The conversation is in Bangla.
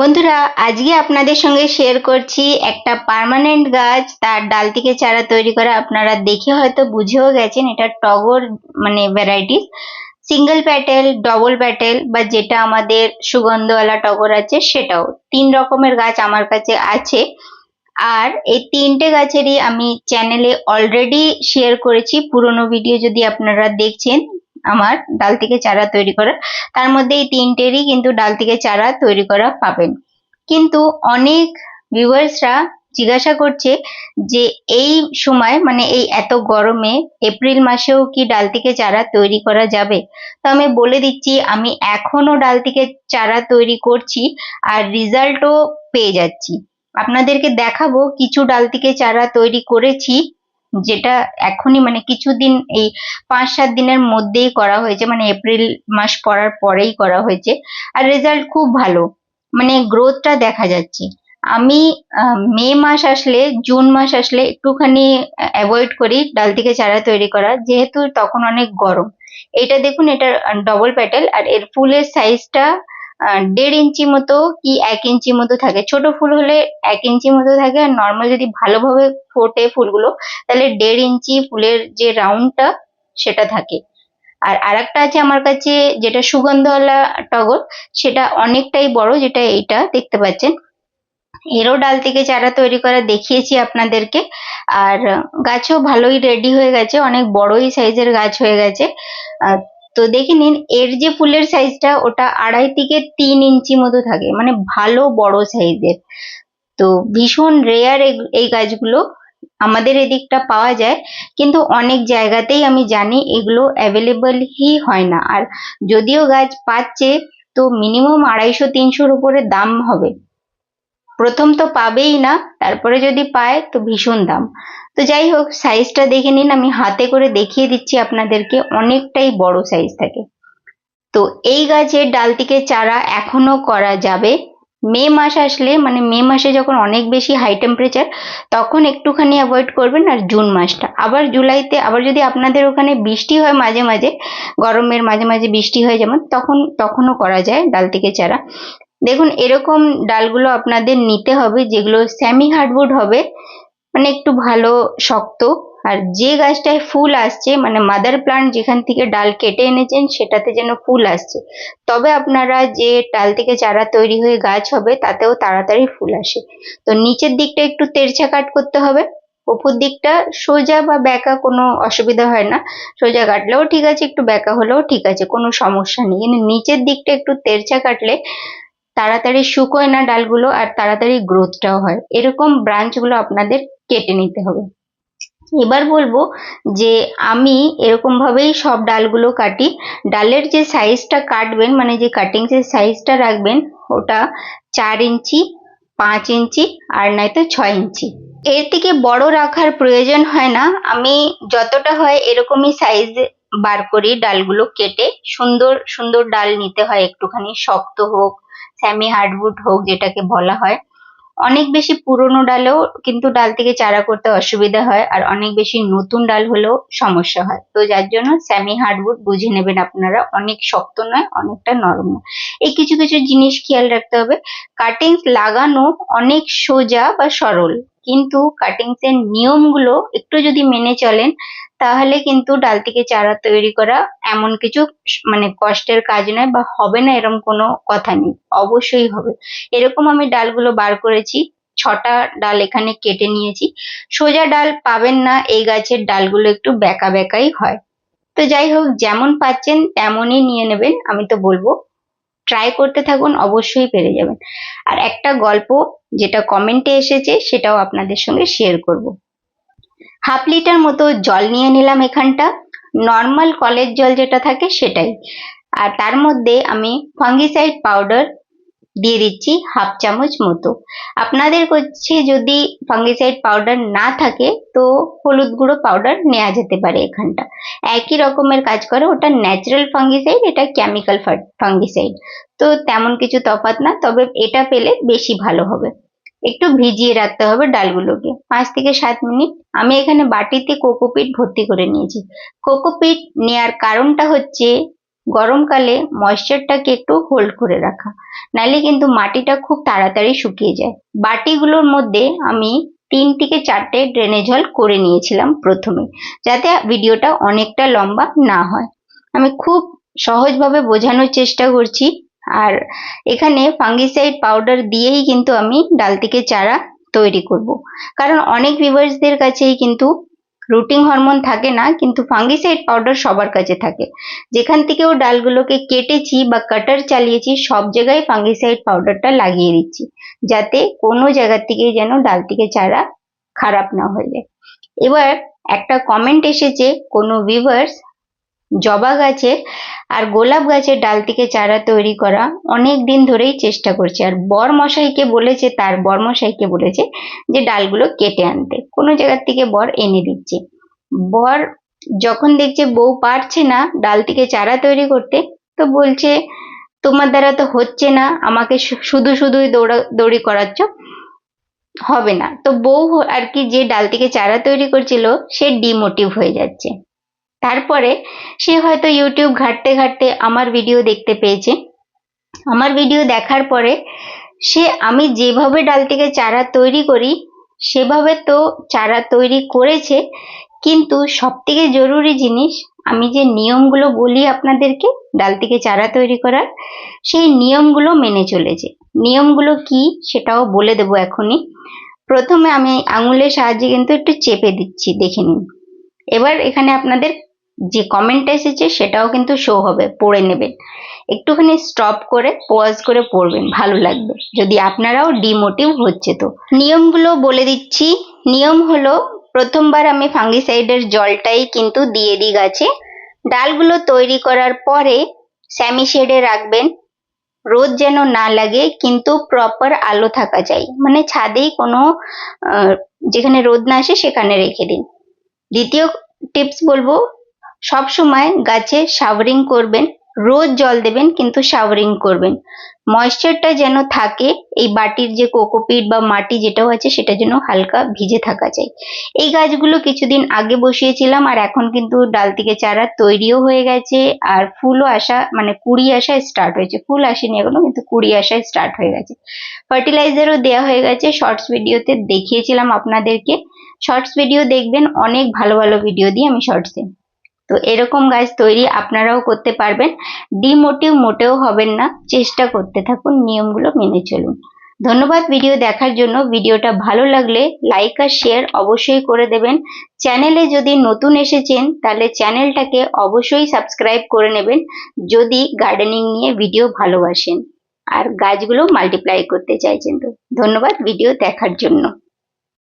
বন্ধুরা, আজকে আপনাদের সঙ্গে শেয়ার করছি একটা পার্মানেন্ট গাছ। তার ডাল থেকে চারা তৈরি করা আপনারা দেখে হয়তো বুঝেও গেছেন, এটা টগর মানে varieties single petal double petal বা যেটা আমাদের সুগন্ধওয়ালা টগর আছে, সেটাও। তিন রকমের গাছ আমার কাছে আছে। আর এই তিনটে গাছেরই আমি চ্যানেলে অলরেডি শেয়ার করেছি। পুরনো ভিডিও যদি আপনারা দেখছেন আমার ডাল থেকে চারা তৈরি করা তার মধ্যে এই তিনটেরই কিন্তু ডাল থেকে চারা তৈরি করা পাবেন। কিন্তু অনেক ভিউয়ার্সরা জিজ্ঞাসা করছে যে এই সময় মানে এই এত গরমে এপ্রিল মাসেও কি ডাল থেকে চারা তৈরি করা যাবে? তো আমি বলে দিচ্ছি, আমি এখনও ডাল থেকে চারা তৈরি করছি আর রেজাল্টও পেয়ে যাচ্ছি। আপনাদেরকে দেখাবো কিছু ডাল থেকে চারা তৈরি করেছি। যেটা এখনই মানে কিছুদিন এই পাঁচ সাত দিনের মধ্যেই করা হয়েছে মানে এপ্রিল মাস পড়ার পরেই করা হয়েছে। আর রেজাল্ট খুব ভালো মানে গ্রোথটা দেখা যাচ্ছে। আমি মে মাস আসলে, জুন মাস আসলে একটুখানি অ্যাভয়েড করি, ডাল থেকে চারা তৈরি করা, যেহেতু তখন অনেক গরম। এটা দেখুন এটা ডবল প্যাটেল আর এর ফুলের সাইজটা দেড় ইঞ্চি মতো কি এক ইঞ্চি মতো থাকে। ছোট ফুল হলে এক ইঞ্চি মতো থাকে আর নর্মাল যদি ভালোভাবে ফোটে ফুলগুলো, তাহলে দেড় ইঞ্চি ফুলের যে রাউন্ডটা সেটা থাকে। আর আরেকটা আছে আমার কাছে, যেটা সুগন্ধওয়ালা টগর, সেটা অনেকটাই বড়, যেটা এইটা দেখতে পাচ্ছেন। এরও ডাল থেকে চারা তৈরি করা দেখিয়েছি আপনাদেরকে। আর গাছও ভালোই রেডি হয়ে গেছে, অনেক বড়ই সাইজের গাছ হয়ে গেছে। তো দেখে নিন, এর যে ফুলের সাইজটা ওটা আড়াই থেকে তিন ইঞ্চি মতো থাকে মানে ভালো বড় সাইজের তো ভীষণ রেয়ার এই গাছগুলো আমাদের এদিকটা পাওয়া যায়, কিন্তু অনেক জায়গাতেই আমি জানি এগুলো অ্যাভেলেবলই হয় না। আর যদিও গাছ পাচ্ছে, তো মিনিমাম আড়াইশো, তিনশোর উপরে দাম হবে। প্রথম তো পাবেই না, তারপরে যদি পায়, তো ভীষণ দাম। তো যাই হোক সাইজটা দেখে নিন, আমি হাতে করে দেখিয়ে দিচ্ছি আপনাদেরকে, অনেকটাই বড় সাইজ থাকে। তো এই গাছের ডাল থেকে চারা এখনও করা যাবে। মে মাস আসলে মানে মে মাসে যখন অনেক বেশি হাই টেম্পারেচার তখন একটুখানি অ্যাভয়েড করবেন আর জুন মাসটা। আবার জুলাইতে, আবার যদি আপনাদের ওখানে বৃষ্টি হয় মাঝে মাঝে, গরমের মাঝে মাঝে বৃষ্টি হয় যেমন, তখন, তখনও করা যায় ডাল থেকে চারা। দেখুন, এরকম ডালগুলো আপনাদের নিতে হবে, যেগুলো স্যামি হার্ডউড হবে মানে একটু ভালো, শক্ত। আর যে গাছটায় ফুল আসছে মানে মাদার প্লান্ট যেখান থেকে ডাল কেটে এনেছেন, সেটাতে যেন ফুল আসছে। তবে আপনারা যে ডাল থেকে চারা তৈরি হয়ে গাছ হবে, তাতেও তাড়াতাড়ি ফুল আসে। তো নিচের দিকটা একটু তেরছা কাট করতে হবে। উপর দিকটা সোজা বা ব্যাকা কোনো অসুবিধা হয় না। সোজা কাটলেও ঠিক আছে, একটু ব্যাকা হলেও ঠিক আছে, কোনো সমস্যা নেই। কিন্তু নিচের দিকটা একটু তেরছা কাটলে তাড়াতাড়ি শুকোয় না ডালগুলো আর তাড়াতাড়ি গ্রোথটাও হয়। এরকম ব্রাঞ্চগুলো আপনাদের কেটে নিতে হবে। এবার বলব যে আমি এরকম ভাবেই সব ডালগুলো কাটি। ডালের যে সাইজটা কাটবেন মানে যে কাটিং যে সাইজটা রাখবেন, ওটা চার ইঞ্চি, পাঁচ ইঞ্চি আর নয়তো ছয় ইঞ্চি। এর থেকে বড় রাখার প্রয়োজন হয় না। আমি যতটা হয় এরকমই সাইজ বার করি ডালগুলো কেটে। সুন্দর সুন্দর ডাল নিতে হয়। একটুখানি শক্ত হোক স্যামি হার্ডউড হোক যেটাকে বলা হয়। অনেক বেশি পুরনো ডালেও কিন্তু ডাল থেকে চারা করতে অসুবিধা হয় আর অনেক বেশি নতুন ডাল হলেও সমস্যা হয়। তো যার জন্য স্যামি হার্ডউড বুঝে নেবেন আপনারা, অনেক শক্ত নয়, অনেকটা নরম নয়। এই কিছু কিছু জিনিস খেয়াল রাখতে হবে। কাটিংস লাগানো অনেক সোজা বা সরল, কিন্তু কাটিংস এর নিয়মগুলো একটু যদি মেনে চলেন তাহলে কিন্তু ডাল থেকে চারা তৈরি করা এমন কিছু মানে কষ্টের কাজ নয় বা হবে না এরকম কোনো কথা নেই, অবশ্যই হবে। এরকম আমি ডালগুলো বার করেছি, ছটা ডাল এখানে কেটে নিয়েছি। সোজা ডাল পাবেন না, এই গাছের ডালগুলো একটু বেঁকা বেঁকাই হয়। তো যাই হোক, যেমন পাচ্ছেন তেমনই নিয়ে নেবেন, আমি তো বলব। ট্রাই করতে থাকুন, অবশ্যই পেরে যাবেন। আর একটা গল্প যেটা কমেন্টে এসেছে, সেটাও আপনাদের সঙ্গে শেয়ার করব। হাফ লিটার মতো জল নিয়ে নিলাম এখানটা। নর্মাল কলের জল যেটা থাকে সেটাই। আর তার মধ্যে আমি ফাঙ্গিসাইড পাউডার দিয়ে দিচ্ছি হাফ চামচ মতো। আপনাদের কাছে যদি ফাঙ্গিসাইড পাউডার না থাকে, তো হলুদ গুঁড়ো পাউডার নেওয়া যেতে পারে এখানটা। একই রকমের কাজ করে ওটা ন্যাচারাল ফাঙ্গিসাইড এটা কেমিক্যাল ফাঙ্গিসাইড তো তেমন কিছু তফাৎ না, তবে এটা পেলে বেশি ভালো হবে। একটু ভিজিয়ে রাখতে হবে ডালগুলোকে। পাঁচ থেকে সাত মিনিট। আমি এখানে বাটিতে কোকোপিট ভর্তি করে নিয়েছি। কোকোপিট নেয়ার কারণটা হচ্ছে গরমকালে ময়েশ্চারটাকে একটু হোল্ড করে রাখা। নাহলে কিন্তু মাটিটা খুব তাড়াতাড়ি শুকিয়ে যায়। বাটিগুলোর মধ্যে আমি তিন থেকে চারটে ড্রেনেজ হল করে নিয়েছিলাম প্রথমে, যাতে ভিডিওটা অনেকটা লম্বা না হয়। আমি খুব সহজভাবে বোঝানোর চেষ্টা করছি আর এখানে ফাঙ্গিসাইড পাউডার দিয়েই কিন্তু আমি ডাল থেকে চারা তৈরি করব। কারণ অনেক ভিভার্সদের কাছেই কিন্তু রুটিং হরমোন থাকে না, কিন্তু ফাঙ্গিসাইড পাউডার সবার কাছে থাকে যেখান থেকেও ডালগুলোকে কেটেছি বা কাটার চালিয়েছি, সব জায়গায় ফাঙ্গিসাইড পাউডারটা লাগিয়ে দিচ্ছি, যাতে কোনো জায়গা থেকে যেন ডাল থেকে চারা খারাপ না হয়ে যায় এবার একটা কমেন্ট এসেছে, কোনো ভিভার্স জবা গাছের আর গোলাপ গাছের ডাল থেকে চারা তৈরি করা অনেক দিন ধরেই চেষ্টা করছে। আর বর মশাইকে বলেছে, তার বর মশাইকে বলেছে যে ডালগুলো কেটে আনতে। কোনো জায়গার থেকে বর এনে দিচ্ছে। বর যখন দেখছে বউ পারছে না ডাল থেকে চারা তৈরি করতে, তো বলছে, তোমার দ্বারা তো হচ্ছে না, আমাকে শুধু শুধুই দৌড়া, দৌড়ি করাচ্ছ, হবে না। তো বউ আর কি যে ডাল থেকে চারা তৈরি করছিল, সে ডিমোটিভ হয়ে যাচ্ছে। তারপরে সে হয়তো ইউটিউব ঘাটতে ঘাটতে আমার ভিডিও দেখতে পেয়েছে। আমার ভিডিও দেখার পরে সে আমি যেভাবে ডাল থেকে চারা তৈরি করি, সেভাবে তো চারা তৈরি করেছে, কিন্তু সব থেকে জরুরি জিনিস আমি যে নিয়মগুলো বলি আপনাদেরকে ডাল থেকে চারা তৈরি করার, সেই নিয়মগুলো মেনে চলেছে। নিয়মগুলো কি সেটাও বলে দেবো এখনই। প্রথমে আমি আঙুলের সাহায্যে কিন্তু একটু চেপে দিচ্ছি, দেখে নিন। এবার এখানে আপনাদের যে কমেন্টটা এসেছে সেটাও কিন্তু শো হবে, পড়ে নেবেন। একটুখানি স্টপ করে পজ করে পড়বেন, ভালো লাগবে। যদি আপনারাও ডিমোটিভ হচ্ছে তো। নিয়মগুলো বলে দিচ্ছি। নিয়ম হলো, প্রথমবার আমি ফাঙ্গিসাইডের জলটাই কিন্তু দিয়ে দিই গাছে। ডালগুলো তৈরি করার পরে স্যামি শেডে রাখবেন। রোদ যেন না লাগে, কিন্তু প্রপার আলো থাকা চাই। মানে ছাদেই কোনো যেখানে রোদ না আসে সেখানে রেখে দিন। দ্বিতীয় টিপস বলব সব সময় গাছে শাওয়ারিং করবেন, রোজ জল দেবেন, কিন্তু শাওয়ারিং করবেন। ময়েশ্চারটা যেন থাকে, এই বাটির যে কোকোপিট বা মাটি যেটাও আছে, সেটা যেন হালকা ভিজে থাকা চাই এই গাছগুলো কিছুদিন আগে বসিয়েছিলাম, আর এখন কিন্তু ডাল থেকে চারা তৈরিও হয়ে গেছে, আর ফুলও আসা মানে কুড়ি আসা স্টার্ট হয়েছে। ফুল আসেনি এখনও, কিন্তু কুড়ি আসা স্টার্ট হয়ে গেছে। ফার্টিলাইজারও দেওয়া হয়ে গেছে শর্টস ভিডিওতে দেখিয়েছিলাম আপনাদেরকে। শর্টস ভিডিও দেখবেন, অনেক ভালো ভালো ভিডিও দিই আমি শর্টসে তো এরকম গাছ তৈরি আপনারাও করতে পারবেন। ডিমোটিভ মোটেও হবেন না, চেষ্টা করতে থাকুন, নিয়মগুলো মেনে চলুন। ধন্যবাদ ভিডিও দেখার জন্য। ভিডিওটা ভালো লাগলে লাইক আর শেয়ার অবশ্যই করে দেবেন। চ্যানেলে যদি নতুন এসেছেন, তাহলে চ্যানেলটাকে অবশ্যই সাবস্ক্রাইব করে নেবেন, যদি গার্ডেনিং নিয়ে ভিডিও ভালোবাসেন। আর গাছগুলো মাল্টিপ্লাই করতে চাইছেন তো। ধন্যবাদ ভিডিও দেখার জন্য।